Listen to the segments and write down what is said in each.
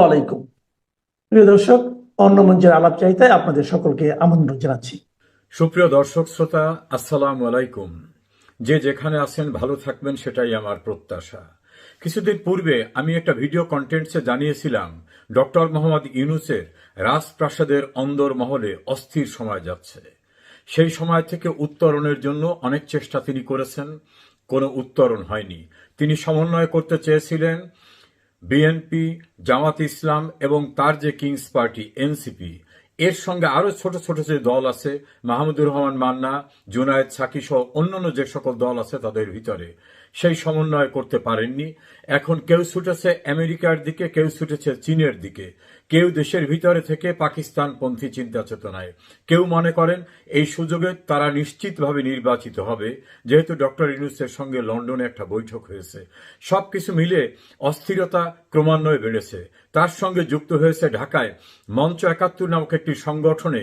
আলাইকুম। প্রিয় দর্শক, অন্য মঞ্চের আলাপ আপনাদের সকলকে আমন্ত্রণ জানাচ্ছি। সুপ্রিয় দর্শক, শ্রোতা, আসসালামু আলাইকুম। যে যেখানে আছেন, ভালো থাকবেন, সেটাই আমার প্রত্যাশা। কিছুদিন পূর্বে আমি একটা ভিডিও কন্টেন্টসে জানিয়েছিলাম, ডক্টর মোহাম্মদ ইউনুসের রাজপ্রাসাদের অন্দর মহলে অস্থির সময় যাচ্ছে। সেই সময় থেকে উত্তরণের জন্য অনেক চেষ্টা তিনি করেছেন, কোনো উত্তরণ হয়নি। তিনি সমন্বয় করতে চেয়েছিলেন বিএনপি জামাত ইসলাম এবং তার যে কিংস পার্টি এনসিপি এর সঙ্গে আরও ছোট ছোট যে দল আছে, মাহমুদুর রহমান মান্না, জুনায়েদ সাকি সহ অন্যান্য যে সকল দল আছে তাদের ভিতরে সেই সমন্বয় করতে পারেননি। এখন কেউ ছুটেছে আমেরিকার দিকে, কেউ ছুটেছে চীনের দিকে। কেউ দেশের ভিতরে থেকে পাকিস্তানপন্থী চিন্তা চেতনায় কেউ মনে করেন এই সুযোগে তারা নিশ্চিতভাবে নির্বাচিত হবে। যেহেতু ডক্টর ইউনুসের সঙ্গে লন্ডনে একটা বৈঠক হয়েছে। সবকিছু মিলে অস্থিরতা ক্রমান্বয়ে বেড়েছে। তার সঙ্গে যুক্ত হয়েছে ঢাকায় মঞ্চ একাত্তর নামক একটি সংগঠনে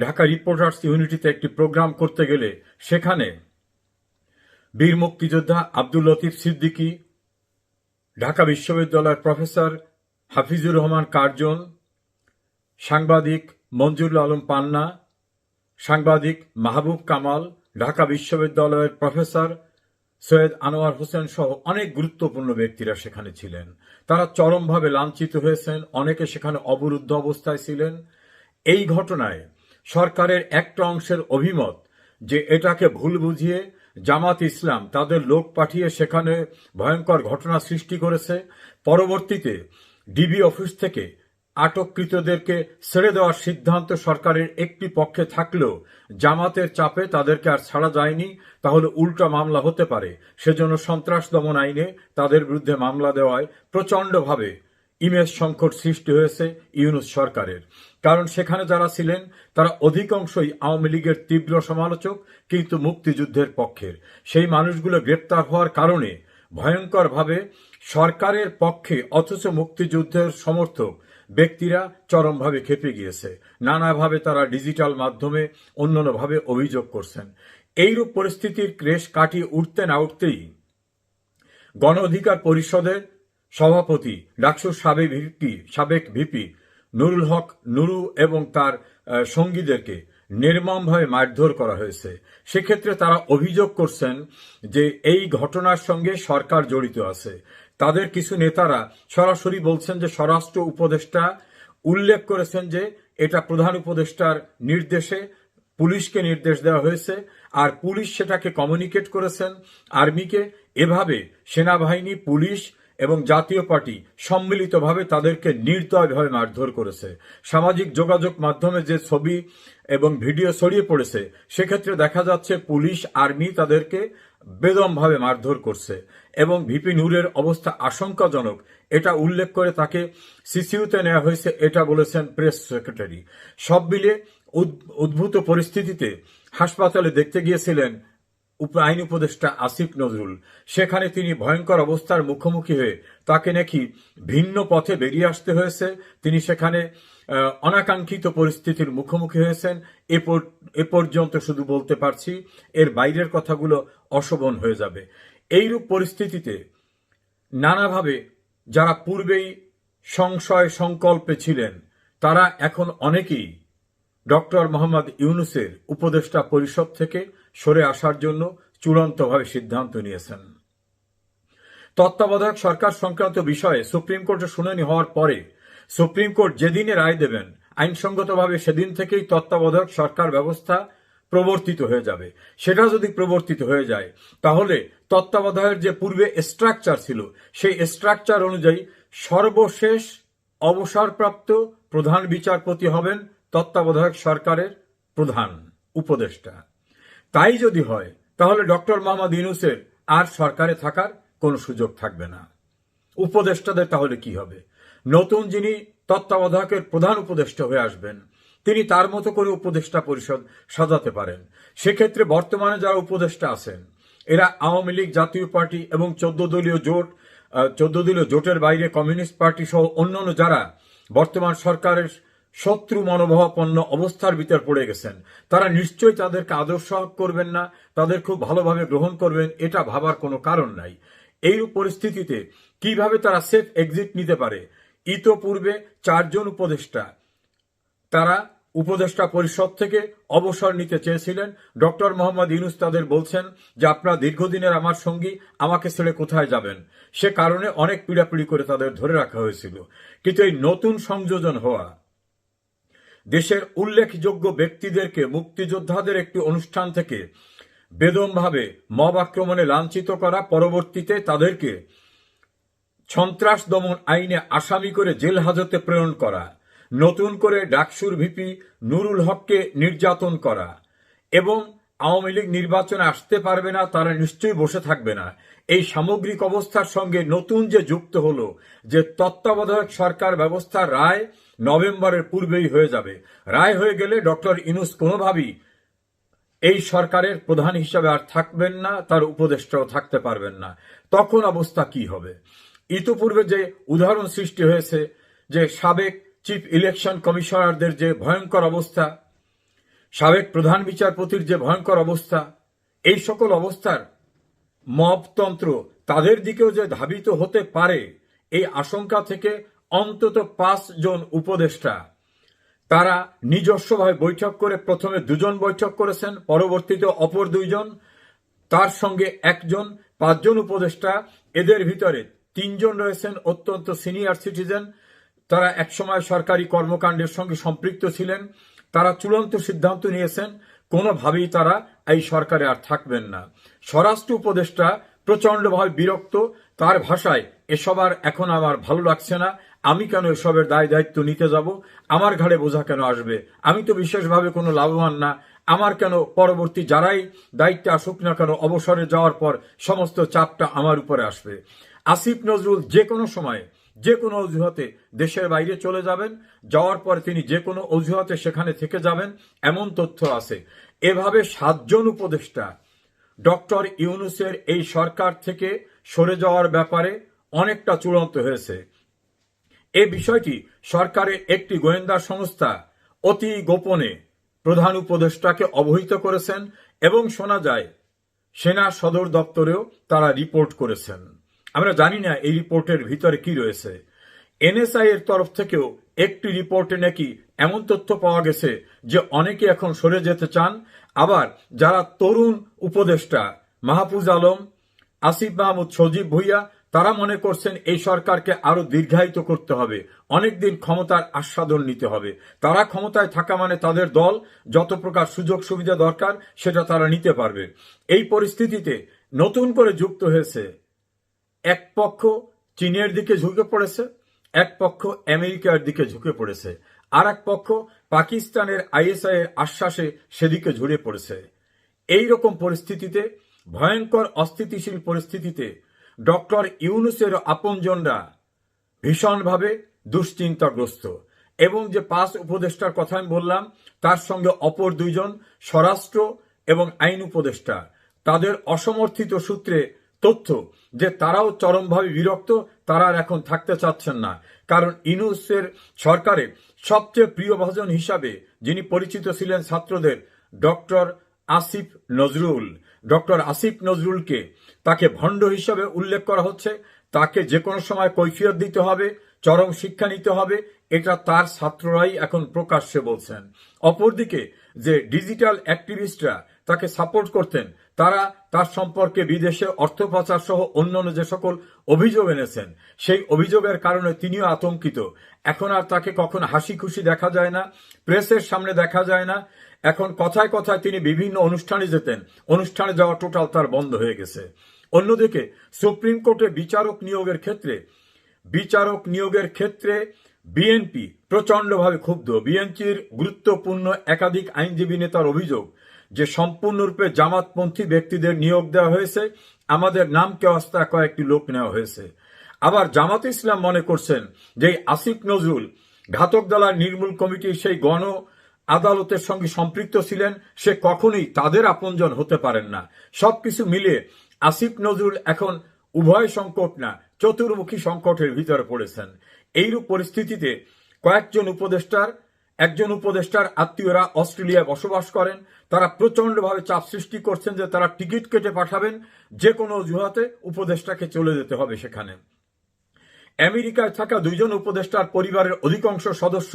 ঢাকা রিপোর্টার্স ইউনিটিতে একটি প্রোগ্রাম করতে গেলে সেখানে বীর মুক্তিযোদ্ধা আব্দুল লতিফ সিদ্দিকী, ঢাকা বিশ্ববিদ্যালয়ের প্রফেসর হাফিজুর রহমান কার্জন, সাংবাদিক মঞ্জুরুল আলম পান্না, সাংবাদিক মাহবুব কামাল, ঢাকা বিশ্ববিদ্যালয়ের প্রফেসর সৈয়দ আনোয়ার হোসেন সহ অনেক গুরুত্বপূর্ণ ব্যক্তিরা সেখানে ছিলেন। তারা চরমভাবে লাঞ্ছিত হয়েছেন, অনেকে সেখানে অবরুদ্ধ অবস্থায় ছিলেন। এই ঘটনায় সরকারের একটা অংশের অভিমত যে এটাকে ভুল বুঝিয়ে জামাত ইসলাম তাদের লোক পাঠিয়ে সেখানে ভয়ঙ্কর ঘটনা সৃষ্টি করেছে। পরবর্তীতে ডিবি অফিস থেকে আটককৃতদেরকে ছেড়ে দেওয়ার সিদ্ধান্ত সরকারের একটি পক্ষে থাকলেও জামাতের চাপে তাদেরকে আর ছাড়া যায়নি। তাহলে উল্টা মামলা হতে পারে। সেজন্য সন্ত্রাস দমন আইনে তাদের বিরুদ্ধে মামলা দেওয়ায় প্রচণ্ডভাবে ইমেজ সংকট সৃষ্টি হয়েছে ইউনুস সরকারের। কারণ সেখানে যারা ছিলেন, তারা অধিকাংশই আওয়ামী লীগের তীব্র সমালোচক, কিন্তু মুক্তিযুদ্ধের পক্ষের। সেই মানুষগুলো গ্রেপ্তার হওয়ার কারণে ভয়ঙ্করভাবে সরকারের পক্ষে অথচ মুক্তিযুদ্ধের সমর্থক ব্যক্তিরা চরমভাবে খেপে গিয়েছে। নানাভাবে তারা ডিজিটাল মাধ্যমে অন্যান্যভাবে অভিযোগ করছেন। এইরূপ পরিস্থিতির ক্রেশ কাটিয়ে উঠতে না উঠতেই গণ অধিকার পরিষদের সভাপতি ডাকসুর সাবেক ভিপি সাবেক ভিপি নুরুল হক নুরু এবং তার সঙ্গীদেরকে নির্মমভাবে মারধর করা হয়েছে। সেক্ষেত্রে তারা অভিযোগ করছেন যে এই ঘটনার সঙ্গে সরকার জড়িত আছে। তাদের কিছু নেতারা সরাসরি বলছেন যে স্বরাষ্ট্র উপদেষ্টা উল্লেখ করেছেন যে এটা প্রধান উপদেষ্টার নির্দেশে পুলিশকে নির্দেশ দেওয়া হয়েছে আর পুলিশ সেটাকে কমিউনিকেট করেছেন। আর্মিকে এভাবে সেনাবাহিনী, পুলিশ এবং জাতীয় পার্টি সম্মিলিতভাবে তাদেরকে নির্দয়ভাবে মারধর করেছে। সামাজিক যোগাযোগ মাধ্যমে যে ছবি এবং ভিডিও ছড়িয়ে পড়েছে, সেক্ষেত্রে দেখা যাচ্ছে পুলিশ, আর্মি তাদেরকে বেদমভাবে মারধর করছে এবং ভিপি নূরের অবস্থা আশঙ্কাজনক। এটা উল্লেখ করে তাকে সিসিউতে নেওয়া হয়েছে, এটা বলেছেন প্রেস সেক্রেটারি। সব মিলে উদ- উদ্ভূত পরিস্থিতিতে হাসপাতালে দেখতে গিয়েছিলেন আইন উপদেষ্টা আসিফ নজরুল। সেখানে তিনি ভয়ঙ্কর অবস্থার মুখোমুখি হয়ে তাকে নাকি ভিন্ন পথে বেরিয়ে আসতে হয়েছে। তিনি সেখানে অনাকাঙ্ক্ষিত পরিস্থিতির মুখোমুখি হয়েছেন। এ পর্যন্ত শুধু বলতে পারছি, এর বাইরের কথাগুলো অশোভন হয়ে যাবে। এইরূপ পরিস্থিতিতে নানাভাবে যারা পূর্বেই সংশয় সংকল্পে ছিলেন, তারা এখন অনেকেই ডক্টর মোহাম্মদ ইউনুসের উপদেষ্টা পরিষদ থেকে সরে আসার জন্য চূড়ান্তভাবে সিদ্ধান্ত নিয়েছেন। তত্ত্বাবধায়ক সরকার সংক্রান্ত বিষয়ে সুপ্রিম কোর্টে শুনানি হওয়ার পরে সুপ্রিম কোর্ট যেদিনে রায় দেবেন, আইনসঙ্গতভাবে সেদিন থেকেই তত্ত্বাবধায়ক সরকার ব্যবস্থা প্রবর্তিত হয়ে যাবে। সেটা যদি প্রবর্তিত হয়ে যায়, তাহলে তত্ত্বাবধায়কের যে পূর্বে স্ট্রাকচার ছিল, সেই স্ট্রাকচার অনুযায়ী সর্বশেষ অবসরপ্রাপ্ত প্রধান বিচারপতি হবেন তত্ত্বাবধায়ক সরকারের প্রধান উপদেষ্টা। তাই যদি হয়, তাহলে ডক্টর মোহাম্মদ ইউনুসের আর সরকারে থাকার কোনো সুযোগ থাকবে না। উপদেষ্টাদের তাহলে কি হবে? নতুন যিনি তত্ত্বাবধায়কের প্রধান উপদেষ্টা হয়ে আসবেন, তিনি তার মতো করে উপদেষ্টা পরিষদ সাজাতে পারেন। সেক্ষেত্রে বর্তমানে যারা উপদেষ্টা আছেন, এরা আওয়ামী লীগ, জাতীয় পার্টি এবং চোদ্দ দলীয় জোট চোদ্দ দলীয় জোটের বাইরে কমিউনিস্ট পার্টি সহ অন্যান্য যারা বর্তমান সরকারের শত্রু মনোভাবাপন্ন অবস্থার ভিতর পড়ে গেছেন। তারা নিশ্চয়ই তাদেরকে আদর্শ করবেন না, তাদের খুব ভালোভাবে গ্রহণ করবেন, এটা ভাবার কোনো কারণ নাই। এই পরিস্থিতিতে কীভাবে তারা সেফ এক্সিট নিতে পারে? ইতোপূর্বে চারজন উপদেষ্টা, তারা উপদেষ্টা পরিষদ থেকে অবসর নিতে চেয়েছিলেন। ডক্টর মোহাম্মদ ইউনুস তাদের বলছেন যে, আপনারা দীর্ঘদিনের আমার সঙ্গী, আমাকে ছেড়ে কোথায় যাবেন? সে কারণে অনেক পীড়াপিড়ি করে তাদের ধরে রাখা হয়েছিল। কিন্তু এই নতুন সংযোজন হওয়া দেশের উল্লেখযোগ্য ব্যক্তিদেরকে মুক্তিযোদ্ধাদের একটি অনুষ্ঠান থেকে বেদমভাবে মব আক্রমণে লাঞ্ছিত করা, পরবর্তীতে তাদেরকে সন্ত্রাস দমন আইনে আসামি করে জেল হাজতে প্রেরণ করা, নতুন করে ডাকসুর ভিপি নুরুল হককে নির্যাতন করা এবং আওয়ামী লীগ নির্বাচনে আসতে পারবে না, তারা নিশ্চয়ই বসে থাকবে না। এই সামগ্রিক অবস্থার সঙ্গে নতুন যে যুক্ত হলো, যে তত্ত্বাবধায়ক সরকার ব্যবস্থার রায় নভেম্বরের পূর্বেই হয়ে যাবে। রায় হয়ে গেলে ডক্টর ইনুস কোনোভাবেই এই সরকারের প্রধান হিসাবে আর থাকবেন না, তার উপদেষ্টাও থাকতে পারবেন না। তখন অবস্থা কি হবে? ইতোপূর্বে যে উদাহরণ সৃষ্টি হয়েছে, যে সাবেক চিফ ইলেকশন কমিশনারদের যে ভয়ঙ্কর অবস্থা, সাবেক প্রধান বিচারপতির যে ভয়ঙ্কর অবস্থা, এই সকল অবস্থার মবতন্ত্র তাদের দিকেও যে ধাবিত হতে পারে, এই আশঙ্কা থেকে অন্তত পাঁচ জন উপদেষ্টা। তারা নিজস্বভাবে বৈঠক করে প্রথমে দুজন বৈঠক করেছেন, পরবর্তীতে অপর দুইজন, তার সঙ্গে একজন, পাঁচজন উপদেষ্টা, এদের ভিতরে তিনজন রয়েছেন অত্যন্ত সিনিয়র সিটিজেন। তারা একসময় সরকারি কর্মকাণ্ডের সঙ্গে সম্পৃক্ত ছিলেন। তারা চূড়ান্ত সিদ্ধান্ত নিয়েছেন, কোনোভাবেই তারা এই সরকারে আর থাকবেন না। স্বরাষ্ট্র উপদেষ্টা প্রচন্ডভাবে বিরক্ত, তার ভাষায়, এসব আর এখন আমার ভালো লাগছে না আমি কেন এসবের দায় দায়িত্ব নিতে যাব? আমার ঘাড়ে বোঝা কেন আসবে? আমি তো বিশেষভাবে কোনো লাভবান না। আমার কেন পরবর্তী যারাই দায়িত্বে আসুক না কেন অবসরে যাওয়ার পর সমস্ত চাপটা আমার উপরে আসবে? আসিফ নজরুল যে কোনো সময়, যে কোনো অজুহাতে দেশের বাইরে চলে যাবেন। যাওয়ার পর তিনি যে কোনো অজুহাতে সেখানে থেকে যাবেন। এমন তথ্য আছে। এভাবে সাতজন উপদেষ্টা, ডক্টর ইউনুসের এই সরকার থেকে সরে যাওয়ার ব্যাপারে অনেকটা চূড়ান্ত হয়েছে। এ বিষয়টি সরকারের একটি গোয়েন্দা সংস্থা অতি গোপনে প্রধান উপদেষ্টাকে অবহিত করেছেন এবং শোনা যায়, সেনা সদর দপ্তরেও তারা রিপোর্ট করেছেন। আমরা জানি না এই রিপোর্টের ভিতরে কি রয়েছে। এনএসআই এর তরফ থেকেও একটি রিপোর্টে নাকি এমন তথ্য পাওয়া গেছে যে অনেকে এখন সরে যেতে চান। আবার যারা তরুণ উপদেষ্টা মাহফুজ আলম, আসিফ মাহমুদ সজীব ভুইয়া তারা মনে করছেন এই সরকারকে আরও দীর্ঘায়িত করতে হবে। অনেকদিন ক্ষমতার আস্বাদন নিতে হবে। তারা ক্ষমতায় থাকা মানে তাদের দল, যত প্রকার সুযোগ সুবিধা দরকার, সেটা তারা নিতে পারবে। এই পরিস্থিতিতে নতুন করে যুক্ত হয়েছে এক পক্ষ চীনের দিকে ঝুঁকে পড়েছে, এক পক্ষ আমেরিকার দিকে ঝুঁকে পড়েছে, আর এক পক্ষ পাকিস্তানের আইএসআই এর আশ্বাসে সেদিকে ঝুড়ে পড়েছে। এই রকম পরিস্থিতিতে, ভয়ঙ্কর অস্থিতিশীল পরিস্থিতিতে ডক্টর ইউনুসের আপনজনরা ভীষণভাবে দুশ্চিন্তাগ্রস্ত এবং যে পাঁচ উপদেষ্টার কথা আমি বললাম, তার সঙ্গে অপর দুইজন স্বরাষ্ট্র এবং আইন উপদেষ্টা। তাদের অসমর্থিত সূত্রে তথ্য যে তারাও চরমভাবে বিরক্ত, তারা এখন থাকতে চাচ্ছেন না। কারণ ইনুসের সরকারে সবচেয়ে প্রিয় প্রিয়ভাজন হিসাবে যিনি পরিচিত ছিলেন ছাত্রদের, ডক্টর আসিফ নজরুল। ডক্টর আসিফ নজরুলকে তাকে ভণ্ড হিসাবে উল্লেখ করা হচ্ছে। তাকে যে কোনো সময় কৈফিয়ত দিতে হবে, চরম শিক্ষা নিতে হবে, এটা তার ছাত্ররাই এখন প্রকাশ্যে বলছেন। অপরদিকে যে ডিজিটাল অ্যাক্টিভিস্টরা তাকে সাপোর্ট করতেন, তারা তার সম্পর্কে বিদেশে অর্থ পাচার সহ অন্যান্য যে সকল অভিযোগ এনেছেন, সেই অভিযোগের কারণে তিনিও আতঙ্কিত। এখন আর তাকে কখন হাসি খুশি দেখা যায় না, প্রেসের সামনে দেখা যায় না। এখন কথায় কথায় তিনি বিভিন্ন অনুষ্ঠানে যেতেন। অনুষ্ঠানে যাওয়া টোটাল তার বন্ধ হয়ে গেছে। অন্যদিকে সুপ্রিম কোর্টে বিচারক নিয়োগের ক্ষেত্রে, বিচারক নিয়োগের ক্ষেত্রে বিএনপি প্রচণ্ডভাবে ক্ষুব্ধ। বিএনপির গুরুত্বপূর্ণ একাধিক আইনজীবী নেতার অভিযোগ যে সম্পূর্ণরূপে জামাতপন্থী ব্যক্তিদের নিয়োগ দেওয়া হয়েছে। আমাদের নামকে অস্তা কয়েকটি লোক নেওয়া হয়েছে। আবার জামাত ইসলাম মনে করছেন যে আসিফ নজরুল, ঘাতক দলার নির্মূল কমিটির সেই গণ আদালতের সঙ্গে সম্পৃক্ত ছিলেন, সে কখনোই তাদের আপনজন হতে পারেন না। সবকিছু মিলিয়ে আসিফ নজরুল এখন উভয় সংকট না, চতুর্মুখী সংকটের ভিতরে পড়েছেন। এইরূপ পরিস্থিতিতে কয়েকজন উপদেষ্টার, একজন উপদেষ্টার আত্মীয়রা অস্ট্রেলিয়ায় বসবাস করেন। তারা প্রচন্ডভাবে চাপ সৃষ্টি করছেন যে তারা টিকিট কেটে পাঠাবেন, যে কোনো অজুহাতে উপদেষ্টাকে চলে যেতে হবে সেখানে। আমেরিকায় থাকা দুইজন উপদেষ্টার পরিবারের অধিকাংশ সদস্য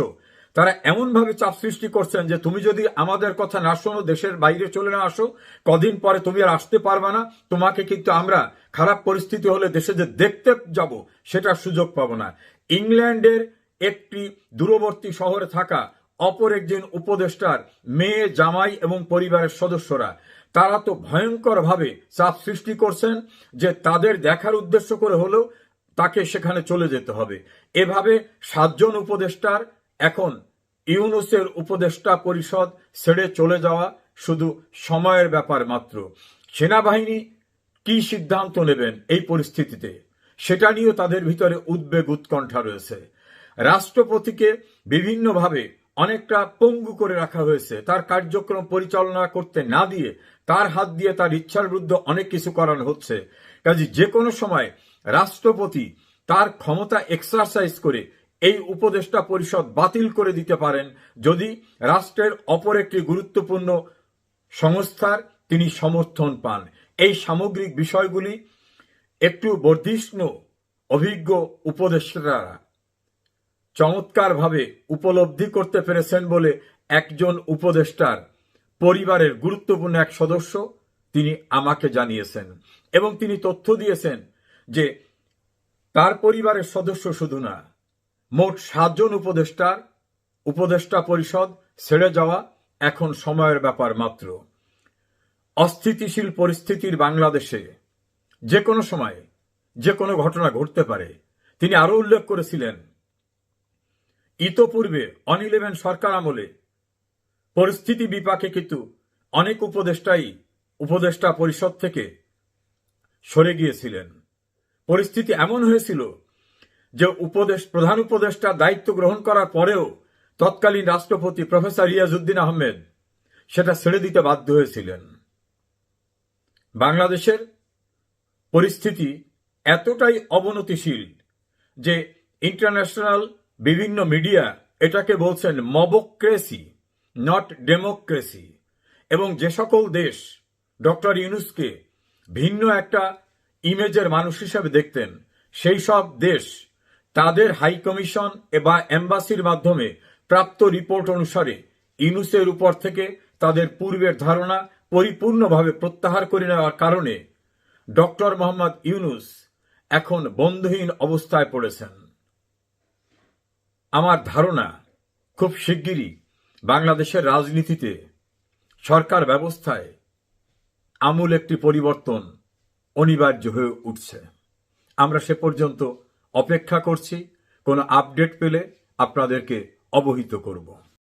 তারা এমনভাবে চাপ সৃষ্টি করছেন যে তুমি যদি আমাদের কথা না শোনো, দেশের বাইরে চলে না আসো, কদিন পরে তুমি আর আসতে পারবে না। তোমাকে কিন্তু আমরা খারাপ পরিস্থিতি হলে দেশে যে দেখতে যাব, সেটার সুযোগ পাবো না। ইংল্যান্ডের একটি দূরবর্তী শহরে থাকা অপর একজন উপদেষ্টার মেয়ে, জামাই এবং পরিবারের সদস্যরা, তারা তো ভয়ঙ্করভাবে চাপ সৃষ্টি করছেন যে তাদের দেখার উদ্দেশ্য করে হলেও তাকে সেখানে চলে যেতে হবে। এভাবে সাতজন উপদেষ্টার এখন ইউনুসের উপদেষ্টা পরিষদ ছেড়ে চলে যাওয়া শুধু সময়ের ব্যাপার মাত্র। সেনাবাহিনী কি সিদ্ধান্ত নেবেন এই পরিস্থিতিতে? সেটা নিয়েও তাদের ভিতরে উদ্বেগ উৎকণ্ঠা রয়েছে। রাষ্ট্রপতিকে বিভিন্নভাবে অনেকটা পঙ্গু করে রাখা হয়েছে। তার কার্যক্রম পরিচালনা করতে না দিয়ে তার হাত দিয়ে তার ইচ্ছার বিরুদ্ধে অনেক কিছু করানো হচ্ছে। কাজে যে কোনো সময় রাষ্ট্রপতি তার ক্ষমতা এক্সারসাইজ করে এই উপদেষ্টা পরিষদ বাতিল করে দিতে পারেন যদি রাষ্ট্রের অপর একটি গুরুত্বপূর্ণ সংস্থার তিনি সমর্থন পান। এই সামগ্রিক বিষয়গুলি একটু বর্ধিষ্ণু, অভিজ্ঞ উপদেষ্টারা চমৎকারভাবে উপলব্ধি করতে পেরেছেন বলে একজন উপদেষ্টার পরিবারের গুরুত্বপূর্ণ এক সদস্য তিনি আমাকে জানিয়েছেন এবং তিনি তথ্য দিয়েছেন যে তার পরিবারের সদস্য শুধু না মোট সাতজন উপদেষ্টার উপদেষ্টা পরিষদ ছেড়ে যাওয়া এখন সময়ের ব্যাপার মাত্র। অস্থিতিশীল পরিস্থিতির বাংলাদেশে যে কোনো সময় যে কোনো ঘটনা ঘটতে পারে। তিনি আরও উল্লেখ করেছিলেন, ইতোপূর্বে অন ইলেভেন সরকার আমলে পরিস্থিতি বিপাকে কিন্তু অনেক উপদেষ্টাই উপদেষ্টা পরিষদ থেকে সরে গিয়েছিলেন। পরিস্থিতি এমন হয়েছিল যে উপদেশ, প্রধান উপদেষ্টা দায়িত্ব গ্রহণ করার পরেও তৎকালীন রাষ্ট্রপতি প্রফেসর রিয়াজউদ্দিন আহমেদ সেটা ছেড়ে দিতে বাধ্য হয়েছিলেন। বাংলাদেশের পরিস্থিতি এতটাই অবনতিশীল যে ইন্টারন্যাশনাল বিভিন্ন মিডিয়া এটাকে বলছেন মবক্রেসি, নট ডেমোক্রেসি এবং যে সকল দেশ ডক্টর ইউনুসকে ভিন্ন একটা ইমেজের মানুষ হিসেবে দেখতেন, সেই সব দেশ তাদের হাই কমিশন বা এম্বাসির মাধ্যমে প্রাপ্ত রিপোর্ট অনুসারে ইউনুসের উপর থেকে তাদের পূর্বের ধারণা পরিপূর্ণভাবে প্রত্যাহার করে নেওয়ার কারণে ডক্টর মোহাম্মদ ইউনুস এখন বন্ধহীন অবস্থায় পড়েছেন। আমার ধারণা খুব শিগগিরই বাংলাদেশের রাজনীতিতে সরকার ব্যবস্থায় আমূল একটি পরিবর্তন অনিবার্য হয়ে উঠছে। আমরা সে পর্যন্ত অপেক্ষা করছি। কোনো আপডেট পেলে আপনাদেরকে অবহিত করব।